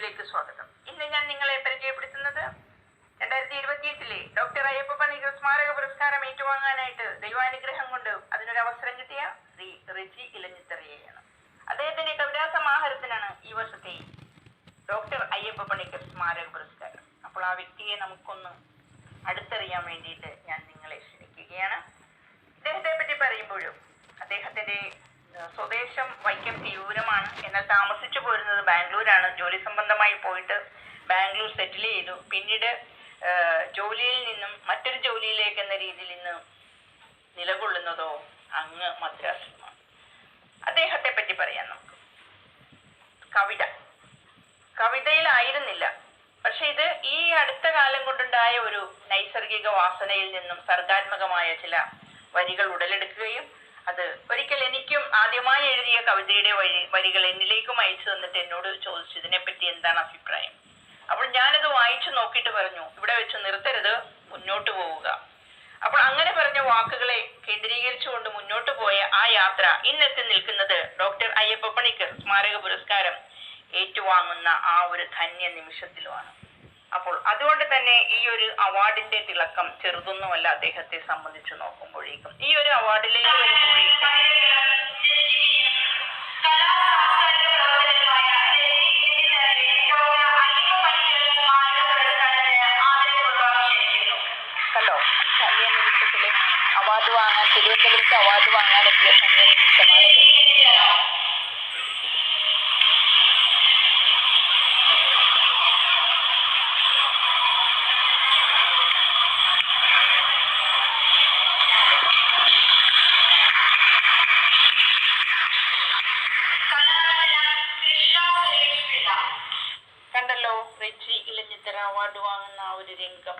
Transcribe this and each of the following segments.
വീഡിയോയിലേക്ക് സ്വാഗതം. ഇന്ന് ഞാൻ നിങ്ങളെ പരിചയപ്പെടുത്തുന്നത് രണ്ടായിരത്തി ഇരുപത്തിയെട്ടിലെ ഡോക്ടർ അയ്യപ്പ പണിക്കർ സ്മാരക പുരസ്കാരം ഏറ്റുവാങ്ങാനായിട്ട് ദൈവാനുഗ്രഹം കൊണ്ട് അതിനൊരു അവസരം കിട്ടിയ ശ്രീ റിജി ഇലഞ്ഞിത്തറിയാണ് അദ്ദേഹത്തിന്റെ കവിതാ സമാഹാരത്തിനാണ് ഈ വർഷത്തെ ഡോക്ടർ അയ്യപ്പ പണിക്കർ സ്മാരക പുരസ്കാരം. അപ്പോൾ ആ വ്യക്തിയെ നമുക്കൊന്ന് അടുത്തറിയാൻ വേണ്ടിയിട്ട് ഞാൻ നിങ്ങളെ ക്ഷണിക്കുകയാണ്. ഇദ്ദേഹത്തെ പറ്റി പറയുമ്പോഴും അദ്ദേഹത്തിന്റെ സ്വദേശം വൈക്കം തിരൂരമാണ്. എന്നാൽ താമസിച്ചു പോരുന്നത് ബാംഗ്ലൂരാണ്. ജോലി സംബന്ധമായി പോയിട്ട് ബാംഗ്ലൂർ സെറ്റിൽ ചെയ്തു. പിന്നീട് ജോലിയിൽ നിന്നും മറ്റൊരു ജോലിയിലേക്ക് എന്ന രീതിയിൽ ഇന്ന് നിലകൊള്ളുന്നതോ അങ്ങ് മദ്രാസിലുമാണ്. അദ്ദേഹത്തെ പറ്റി പറയാം നമുക്ക്. കവിത. കവിതയിലായിരുന്നില്ല പക്ഷെ ഇത് ഈ അടുത്ത കാലം കൊണ്ടുണ്ടായ ഒരു നൈസർഗിക വാസനയിൽ നിന്നും സർഗാത്മകമായ ചില വരികൾ ഉടലെടുക്കുകയും അത് ഒരിക്കൽ എനിക്കും ആദ്യമായി എഴുതിയ കവിതയുടെ വഴി വരികൾ എന്നിലേക്കും അയച്ചു തന്നിട്ട് എന്നോട് ചോദിച്ചു ഇതിനെപ്പറ്റി എന്താണ് അഭിപ്രായം? അപ്പോൾ ഞാനത് വായിച്ചു നോക്കിയിട്ട് പറഞ്ഞു ഇവിടെ വെച്ച് നിർത്തരുത് മുന്നോട്ട് പോവുക. അപ്പോൾ അങ്ങനെ പറഞ്ഞ വാക്കുകളെ കേന്ദ്രീകരിച്ചുകൊണ്ട് മുന്നോട്ട് പോയ ആ യാത്ര ഇന്നെത്തി നിൽക്കുന്നത് ഡോക്ടർ അയ്യപ്പ പണിക്കർ സ്മാരക പുരസ്കാരം ഏറ്റുവാങ്ങുന്ന ആ ഒരു ധന്യ നിമിഷത്തിലുമാണ്. അപ്പോൾ അതുകൊണ്ട് തന്നെ ഈ ഒരു അവാർഡിന്റെ തിളക്കം ചെറുതൊന്നുമല്ല അദ്ദേഹത്തെ സംബന്ധിച്ച് നോക്കുമ്പോഴേക്കും. ഈ ഒരു അവാർഡിലേക്ക് അവാർഡ് വാങ്ങാൻ തിരുവനന്തപുരത്ത് അവാർഡ് വാങ്ങാനെത്തിയ എത്തിയ നിമിഷമാണിത് കണ്ടല്ലോ അവാർഡ് വാങ്ങുന്ന ആ ഒരു രംഗം.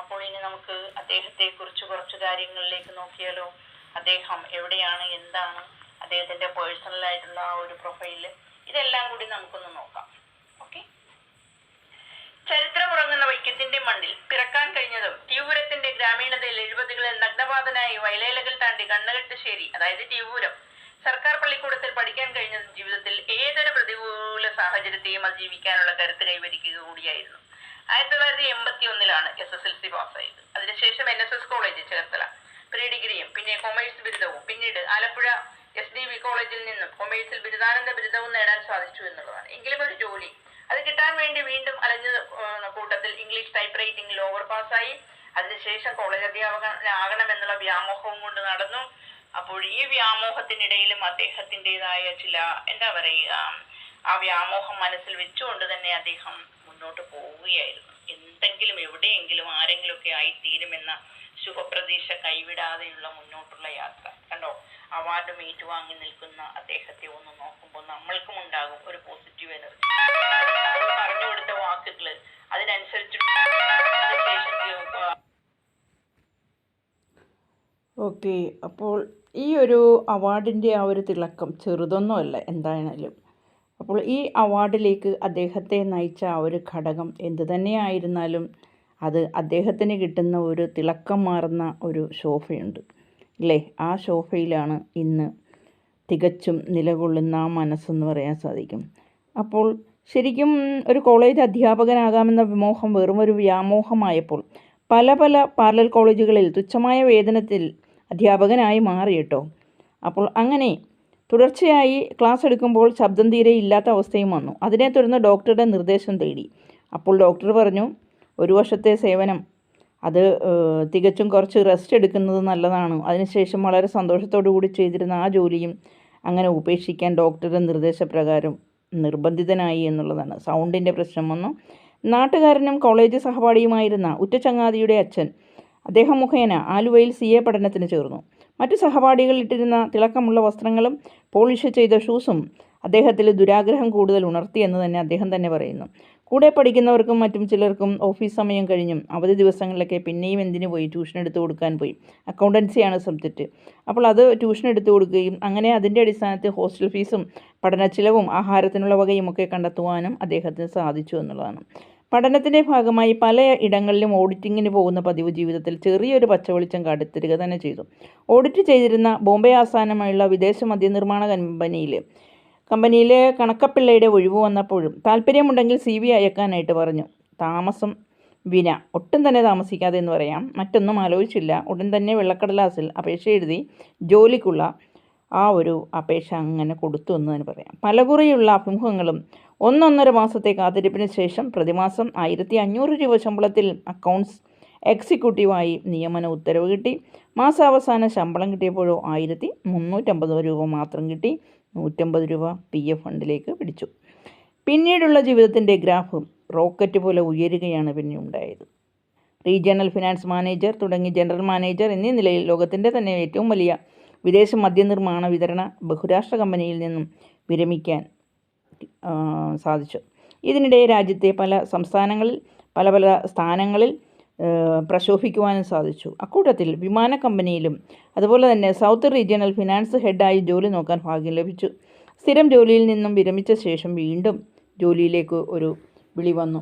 അപ്പോൾ ഇനി നമുക്ക് അദ്ദേഹത്തെ കുറിച്ച് കുറച്ച് കാര്യങ്ങളിലേക്ക് നോക്കിയാലോ? അദ്ദേഹം എവിടെയാണ്? എന്താണ്? അദ്ദേഹത്തിന്റെ പേഴ്സണൽ ആയിട്ടുള്ള ആ ഒരു പ്രൊഫൈൽ ഇതെല്ലാം കൂടി നമുക്കൊന്ന് നോക്കാം. ഓക്കെ ചരിത്രമുറങ്ങുന്ന വൈക്കത്തിന്റെ മണ്ണിൽ പിറക്കാൻ കഴിഞ്ഞതും ട്യൂപുരത്തിന്റെ ഗ്രാമീണതയിൽ എഴുപതുകളിൽ നഗ്നപാതനായി വയലേലകൾ താണ്ടി കണ്ണകെട്ടുശ്ശേരി അതായത് ട്യൂപുരം സർക്കാർ പള്ളിക്കൂടത്തിൽ പഠിക്കാൻ കഴിഞ്ഞതും ജീവിതത്തിൽ ഏതൊരു പ്രതികൂല സാഹചര്യത്തെയും അതിജീവിക്കാനുള്ള കരുത്ത് കൈവരിക്കുക കൂടിയായിരുന്നു. ആയിരത്തി തൊള്ളായിരത്തി എൺപത്തി ഒന്നിലാണ് എസ് എസ് എൽ സി പാസ്സായത്. അതിനുശേഷം N S S college Cherthala. Pre ഡിഗ്രിയും പിന്നെ കൊമേഴ്സ് ബിരുദവും. പിന്നീട് ആലപ്പുഴ എസ് ഡി വി കോളേജിൽ നിന്നും കൊമേഴ്സിൽ ബിരുദാനന്ദ ബിരുദവും നേടാൻ സാധിച്ചു എന്നുള്ളതാണ്. എങ്കിലും ഒരു ജോലി. അത് കിട്ടാൻ വേണ്ടി വീണ്ടും അലഞ്ഞ കൂട്ടത്തിൽ ഇംഗ്ലീഷ് ടൈപ്പ് റൈറ്റിംഗിൽ ഓവർ പാസ്സായി അതിനുശേഷം കോളേജ് അധ്യാപകനാകണമെന്നുള്ള വ്യാമോഹവും കൊണ്ട് നടന്നു. അപ്പോൾ ഈ വ്യാമോഹത്തിനിടയിലും അദ്ദേഹത്തിന്റെതായ ചില എന്താ പറയുക ആ വ്യാമോഹം മനസ്സിൽ വെച്ചുകൊണ്ട് തന്നെ അദ്ദേഹം മുന്നോട്ട് പോവുകയായിരുന്നു. എന്തെങ്കിലും എവിടെയെങ്കിലും ആരെങ്കിലും ആരെങ്കിലുമൊക്കെ ആയിത്തീരുമെന്ന ശുഭപ്രതീക്ഷ കൈവിടാതെയുള്ള മുന്നോട്ടുള്ള യാത്ര. കണ്ടോ? അവാർഡ് മീറ്റ് വാങ്ങി നിൽക്കുന്ന അദ്ദേഹത്തെ ഒന്ന് നോക്കുമ്പോൾ നമ്മൾക്കും ഉണ്ടാകും ഒരു പോസിറ്റീവ് എനർജി പറഞ്ഞു കൊടുത്ത വാക്കുകൾ അതിനനുസരിച്ച് ഓക്കെ അപ്പോൾ ഈ ഒരു അവാർഡിന്റെ ആ ഒരു തിളക്കം ചെറുതൊന്നുമല്ല എന്തായാലും. അപ്പോൾ ഈ അവാർഡിലേക്ക് അദ്ദേഹത്തെ നയിച്ച ആ ഒരു ഘടകം എന്തു തന്നെയായിരുന്നാലും അത് അദ്ദേഹത്തിന് കിട്ടുന്ന ഒരു തിളക്കം മാറുന്ന ഒരു ശോഭയുണ്ട് അല്ലേ? ആ ശോഭയിലാണ് ഇന്ന് തികച്ചും നിലകൊള്ളുന്ന ആ മനസ്സെന്ന് പറയാൻ സാധിക്കും. അപ്പോൾ ശരിക്കും ഒരു കോളേജ് അധ്യാപകനാകാമെന്ന വിമോഹം വെറും ഒരു വ്യാമോഹമായപ്പോൾ പല പല പാരലൽ കോളേജുകളിൽ തുച്ഛമായ വേതനത്തിൽ അധ്യാപകനായി മാറി കേട്ടോ അപ്പോൾ അങ്ങനെ തുടർച്ചയായി ക്ലാസ് എടുക്കുമ്പോൾ ശബ്ദം തീരെ ഇല്ലാത്ത അവസ്ഥയും വന്നു. അതിനെ തുടർന്ന് ഡോക്ടറുടെ നിർദ്ദേശം തേടി. അപ്പോൾ ഡോക്ടർ പറഞ്ഞു ഒരു വർഷത്തെ സേവനം. അത് തികച്ചും കുറച്ച് റെസ്റ്റ് എടുക്കുന്നത് നല്ലതാണ്. അതിനുശേഷം വളരെ സന്തോഷത്തോടു കൂടി ചെയ്തിരുന്ന ആ ജോലിയും അങ്ങനെ ഉപേക്ഷിക്കാൻ ഡോക്ടറുടെ നിർദ്ദേശപ്രകാരം നിർബന്ധിതനായി എന്നുള്ളതാണ്. സൗണ്ടിന്റെ പ്രശ്നം വന്നു. നാട്ടുകാരനും കോളേജ് സഹപാഠിയുമായിരുന്ന ഉറ്റച്ചങ്ങാതിയുടെ അച്ഛൻ അദ്ദേഹം മുഖേന ആലുവയിൽ സി എ പഠനത്തിന് ചേർന്നു. മറ്റു സഹപാഠികൾ ഇട്ടിരുന്ന തിളക്കമുള്ള വസ്ത്രങ്ങളും പോളിഷ് ചെയ്ത ഷൂസും അദ്ദേഹത്തിൽ ദുരാഗ്രഹം കൂടുതൽ ഉണർത്തി എന്ന് തന്നെ അദ്ദേഹം തന്നെ പറയുന്നു. കൂടെ പഠിക്കുന്നവർക്കും മറ്റും ചിലർക്കും ഓഫീസ് സമയം കഴിഞ്ഞും അവധി ദിവസങ്ങളിലൊക്കെ പിന്നെയും എന്തിനു പോയി? ട്യൂഷൻ എടുത്തു കൊടുക്കാൻ പോയി. അക്കൗണ്ടൻസിയാണ് സബ്ജക്റ്റ്. അപ്പോൾ അത് ട്യൂഷൻ എടുത്തു കൊടുക്കുകയും അങ്ങനെ അതിന്റെ അടിസ്ഥാനത്തിൽ ഹോസ്റ്റൽ ഫീസും പഠനച്ചിലവും ആഹാരത്തിനുള്ള വകയും ഒക്കെ കണ്ടെത്തുവാനും അദ്ദേഹത്തിന് സാധിച്ചു എന്നുള്ളതാണ്. പഠനത്തിന്റെ ഭാഗമായി പല ഇടങ്ങളിലും ഓഡിറ്റിങ്ങിന് പോകുന്ന പതിവ് ജീവിതത്തിൽ ചെറിയൊരു പച്ചവെളിച്ചം കാട്ടിത്തരിക തന്നെ ചെയ്തു. ഓഡിറ്റ് ചെയ്തിരുന്ന ബോംബെ ആസ്ഥാനമായുള്ള വിദേശ മദ്യനിർമ്മാണ കമ്പനിയിൽ കമ്പനിയിലെ കണക്കപ്പിള്ളയുടെ ഒഴിവ് വന്നപ്പോഴും താല്പര്യമുണ്ടെങ്കിൽ സി വി അയക്കാനായിട്ട് പറഞ്ഞു. താമസം വിന ഒട്ടും തന്നെ താമസിക്കാതെ എന്ന് പറയാം. മറ്റൊന്നും ആലോചിച്ചില്ല. ഉടൻ തന്നെ വെള്ളക്കടലാസിൽ അപേക്ഷ എഴുതി ജോലിക്കുള്ള ആ ഒരു അപേക്ഷ അങ്ങനെ കൊടുത്തു എന്ന് തന്നെ പറയാം. പലകുറിയുള്ള അഭിമുഖങ്ങളും ഒന്നൊന്നര മാസത്തെ കാത്തിരിപ്പിന് ശേഷം പ്രതിമാസം ആയിരത്തി അഞ്ഞൂറ് രൂപ ശമ്പളത്തിൽ അക്കൗണ്ട്സ് എക്സിക്യൂട്ടീവായി നിയമന ഉത്തരവ് കിട്ടി. മാസാവസാന ശമ്പളം കിട്ടിയപ്പോഴോ ആയിരത്തി മുന്നൂറ്റമ്പത് രൂപ മാത്രം കിട്ടി. നൂറ്റമ്പത് രൂപ പി എഫ് ഫണ്ടിലേക്ക് പിടിച്ചു. പിന്നീടുള്ള ജീവിതത്തിന്റെ ഗ്രാഫ് റോക്കറ്റ് പോലെ ഉയരുകയാണ് പിന്നെ ഉണ്ടായത് റീജിയണൽ ഫിനാൻസ് മാനേജർ തുടങ്ങി ജനറൽ മാനേജർ എന്നീ നിലയിൽ ലോകത്തിന്റെ തന്നെ ഏറ്റവും വലിയ വിദേശ മദ്യനിർമ്മാണ വിതരണ ബഹുരാഷ്ട്ര കമ്പനിയിൽ നിന്നും വിരമിക്കാൻ സാധിച്ചു. ഇതിനിടെ രാജ്യത്തെ പല സംസ്ഥാനങ്ങളിൽ പല പല സ്ഥാനങ്ങളിൽ പ്രശോഭിക്കുവാനും സാധിച്ചു. അക്കൂട്ടത്തിൽ വിമാന കമ്പനിയിലും അതുപോലെ തന്നെ സൗത്ത് റീജിയണൽ ഫിനാൻസ് ഹെഡായി ജോലി നോക്കാൻ ഭാഗ്യം ലഭിച്ചു. സ്ഥിരം ജോലിയിൽ നിന്നും വിരമിച്ച ശേഷം വീണ്ടും ജോലിയിലേക്ക് ഒരു വിളി വന്നു.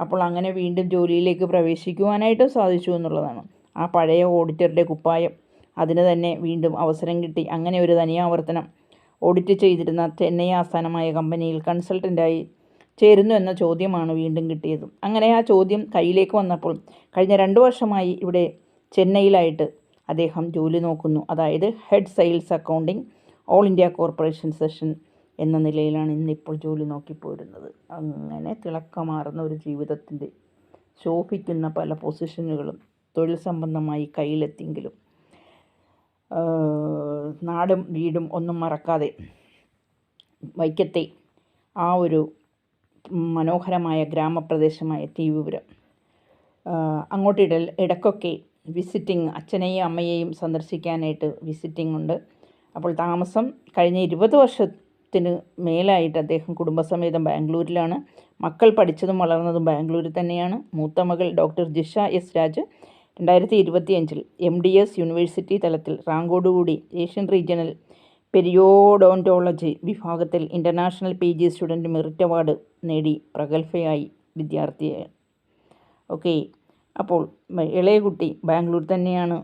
അപ്പോൾ അങ്ങനെ വീണ്ടും ജോലിയിലേക്ക് പ്രവേശിക്കുവാനായിട്ടും സാധിച്ചു എന്നുള്ളതാണ്. ആ പഴയ ഓഡിറ്ററുടെ കുപ്പായം. അതിന് തന്നെ വീണ്ടും അവസരം കിട്ടി. അങ്ങനെ ഒരു തനിയാവർത്തനം ഓഡിറ്റ് ചെയ്തിരുന്ന ചെന്നൈ ആസ്ഥാനമായ കമ്പനിയിൽ കൺസൾട്ടന്റായി ചേരുന്നു എന്ന ചോദ്യമാണ് വീണ്ടും കിട്ടിയത്. അങ്ങനെ ആ ചോദ്യം കയ്യിലേക്ക് വന്നപ്പോൾ കഴിഞ്ഞ രണ്ട് വർഷമായി ഇവിടെ ചെന്നൈയിലായിട്ട് അദ്ദേഹം ജോലി നോക്കുന്നു. അതായത് head sales accounting all India corporation session എന്ന നിലയിലാണ് ഇന്നിപ്പോൾ ജോലി നോക്കിപ്പോരുന്നത് അങ്ങനെ തിളക്കമാർന്ന ഒരു ജീവിതത്തിന്റെ ശോഭിക്കുന്ന പല പൊസിഷനുകളും തൊഴിൽ സംബന്ധമായി കയ്യിലെത്തിയെങ്കിലും നാടും വീടും ഒന്നും മറക്കാതെ വൈക്കത്തെ ആ ഒരു മനോഹരമായ ഗ്രാമപ്രദേശമായ തീവുപുരം അങ്ങോട്ടിടൽ അങ്ങോട്ട് ഇട ഇടയ്ക്കൊക്കെ വിസിറ്റിംഗ് അച്ഛനെയും അമ്മയെയും സന്ദർശിക്കാനായിട്ട് വിസിറ്റിംഗ് ഉണ്ട്. അപ്പോൾ താമസം കഴിഞ്ഞ ഇരുപത് വർഷത്തിന് മേലായിട്ട് അദ്ദേഹം കുടുംബസമേതം ബാംഗ്ലൂരിലാണ്. മക്കൾ പഠിച്ചതും വളർന്നതും ബാംഗ്ലൂരിൽ തന്നെയാണ്. മൂത്ത മകൾ ഡോക്ടർ ജിഷ എസ് രാജ്. രണ്ടായിരത്തി ഇരുപത്തിയഞ്ചിൽ എം ഡി എസ് യൂണിവേഴ്സിറ്റി തലത്തിൽ റാങ്കോടുകൂടി ഏഷ്യൻ റീജിയണൽ പെരിയോഡോണ്ടോളജി വിഭാഗത്തിൽ international P G student merit award നേടി പ്രഗത്ഭയായി വിദ്യാർത്ഥിയായി ഓക്കെ അപ്പോൾ ഇളയ കുട്ടി ബാംഗ്ലൂർ തന്നെയാണ്.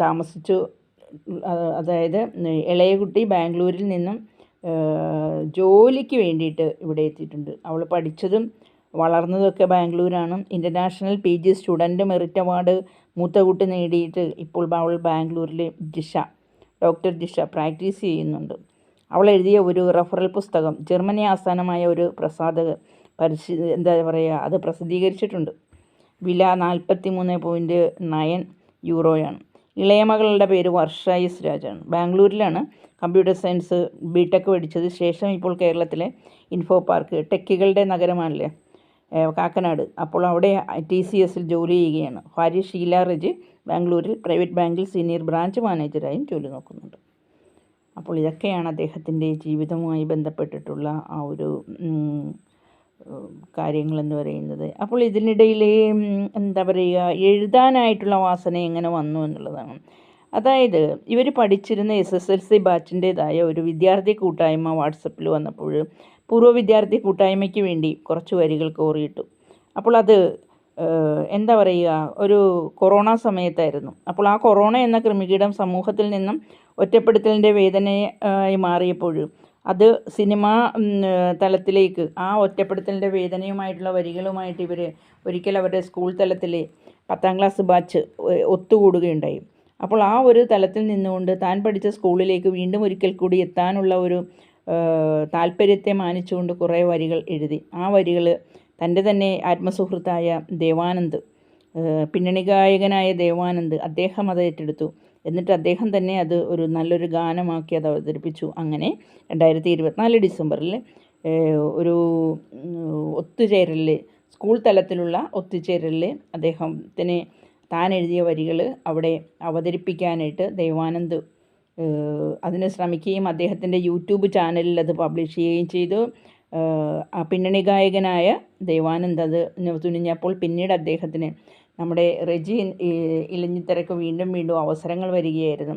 താമസിച്ചു. അതായത് ഇളയ കുട്ടി ബാംഗ്ലൂരിൽ നിന്നും ജോലിക്ക് വേണ്ടിയിട്ട് ഇവിടെ എത്തിയിട്ടുണ്ട്. അവൾ പഠിച്ചതും വളർന്നതൊക്കെ ബാംഗ്ലൂരാണ്. International P G student merit award മൂത്തകുട്ട് നേടിയിട്ട് ഇപ്പോൾ അവൾ ബാംഗ്ലൂരിൽ ജിഷ ഡോക്ടർ ജിഷ പ്രാക്ടീസ് ചെയ്യുന്നുണ്ട്. അവൾ എഴുതിയ ഒരു റഫറൽ പുസ്തകം ജർമ്മനി ആസ്ഥാനമായ ഒരു പ്രസാധക പരിശി എന്താ പറയുക അത് പ്രസിദ്ധീകരിച്ചിട്ടുണ്ട്. വില നാൽപ്പത്തി മൂന്ന് പോയിന്റ് നയൻ യൂറോയാണ്. ഇളയ മകളുടെ പേര് വർഷ എസ് രാജാണ്. ബാംഗ്ലൂരിലാണ് കമ്പ്യൂട്ടർ സയൻസ് ബി ടെക് പഠിച്ചത് ശേഷം ഇപ്പോൾ കേരളത്തിലെ ഇൻഫോ പാർക്ക് ടെക്കുകളുടെ നഗരമാണല്ലേ? കാക്കനാട്. അപ്പോൾ അവിടെ ടി സി എസിൽ ജോലി ചെയ്യുകയാണ്. ഭാര്യ ഷീല റെജി ബാംഗ്ലൂരിൽ പ്രൈവറ്റ് ബാങ്കിൽ സീനിയർ ബ്രാഞ്ച് മാനേജറായും ജോലി നോക്കുന്നുണ്ട്. അപ്പോൾ ഇതൊക്കെയാണ് അദ്ദേഹത്തിന്റെ ജീവിതവുമായി ബന്ധപ്പെട്ടിട്ടുള്ള ആ ഒരു കാര്യങ്ങളെന്ന് പറയുന്നത്. അപ്പോൾ ഇതിനിടയിലെ എന്താ പറയുക എഴുതാനായിട്ടുള്ള വാസന എങ്ങനെ വന്നു എന്നുള്ളതാണ്. അതായത് ഇവർ പഠിച്ചിരുന്ന എസ് എസ് എൽ സി ബാച്ചിന്റേതായ ഒരു വിദ്യാർത്ഥി കൂട്ടായ്മ വാട്സപ്പിൽ വന്നപ്പോൾ പൂർവ വിദ്യാർത്ഥി കൂട്ടായ്മയ്ക്ക് വേണ്ടി കുറച്ച് വരികൾ കോറിയിട്ടു. അപ്പോൾ അത് എന്താ പറയുക ഒരു കൊറോണ സമയത്തായിരുന്നു. അപ്പോൾ ആ കൊറോണ എന്ന കൃമികീടം സമൂഹത്തിൽ നിന്നും ഒറ്റപ്പെടുത്തലിന്റെ വേദനയായി മാറിയപ്പോഴും അത് സിനിമ തലത്തിലേക്ക് ആ ഒറ്റപ്പെടുത്തലിന്റെ വേദനയുമായിട്ടുള്ള വരികളുമായിട്ട് ഇവർ ഒരിക്കൽ അവരുടെ സ്കൂൾ തലത്തിൽ പത്താം ക്ലാസ് ബാച്ച് ഒത്തുകൂടുകയുണ്ടായി. അപ്പോൾ ആ ഒരു തലത്തിൽ നിന്നുകൊണ്ട് താൻ പഠിച്ച സ്കൂളിലേക്ക് വീണ്ടും ഒരിക്കൽ കൂടി എത്താനുള്ള ഒരു താല്പര്യത്തെ മാനിച്ചുകൊണ്ട് കുറേ വരികൾ എഴുതി. ആ വരികൾ തന്റെ തന്നെ ആത്മസുഹൃത്തായ ദേവാനന്ദ് പിന്നണി ഗായകനായ ദേവാനന്ദ് അദ്ദേഹം അത് ഏറ്റെടുത്തു. എന്നിട്ട് അദ്ദേഹം തന്നെ അത് ഒരു നല്ലൊരു ഗാനമാക്കി അത് അവതരിപ്പിച്ചു. അങ്ങനെ രണ്ടായിരത്തി ഇരുപത്തിനാല് ഡിസംബറിൽ ഒരു ഒത്തുചേരലിൽ സ്കൂൾ തലത്തിലുള്ള ഒത്തുചേരലിൽ അദ്ദേഹത്തിന് താൻ എഴുതിയ വരികൾ അവിടെ അവതരിപ്പിക്കാനായിട്ട് ദേവാനന്ദ് അതിന് ശ്രമിക്കുകയും അദ്ദേഹത്തിന്റെ യൂട്യൂബ് ചാനലിൽ അത് പബ്ലിഷ് ചെയ്യുകയും ചെയ്തു. ആ പിന്നണി ഗായകനായ ദേവാനന്ദ് അത് തുനിഞ്ഞപ്പോൾ പിന്നീട് അദ്ദേഹത്തിന് നമ്മുടെ റെജി ഇ- ഇലഞ്ഞിത്തരക്ക് വീണ്ടും വീണ്ടും അവസരങ്ങൾ വരികയായിരുന്നു.